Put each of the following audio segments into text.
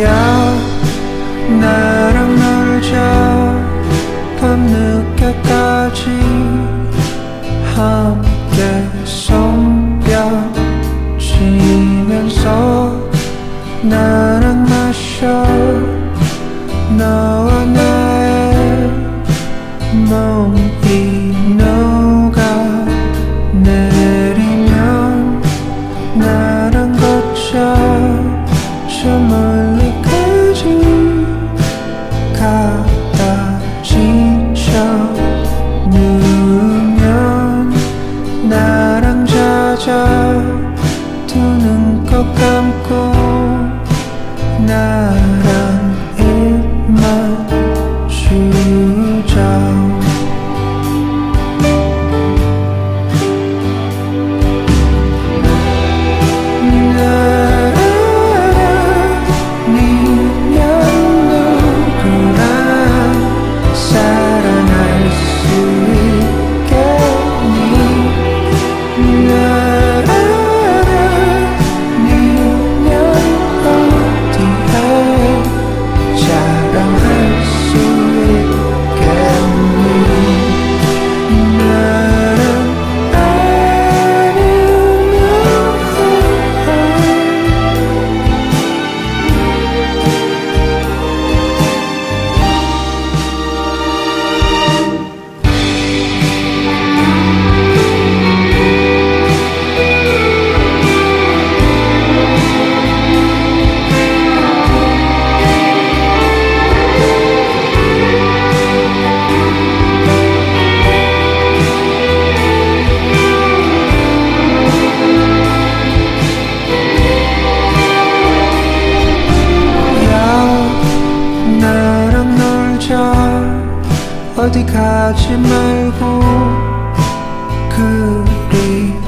야 나랑 놀자 밤늦게까지 함께 손뼉 치면서 나랑 마셔 너와 나의 몸이 녹아 내리면 나랑 걷자 나 가지 말고 그리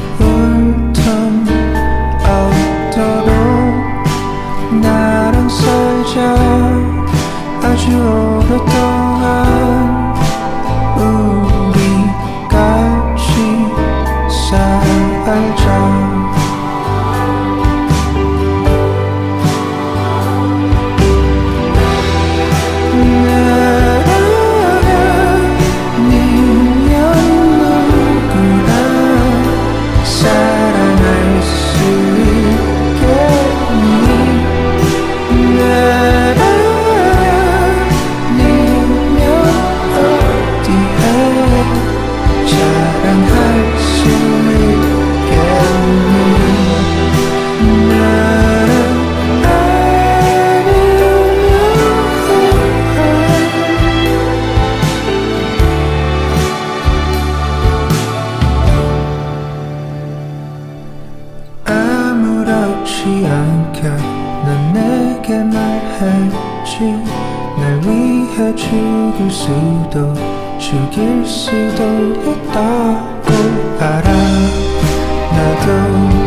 아무렇지 않게 넌 내게 말했지. 날 위해 죽을 수도 죽일 수도 있다고 알아. 나도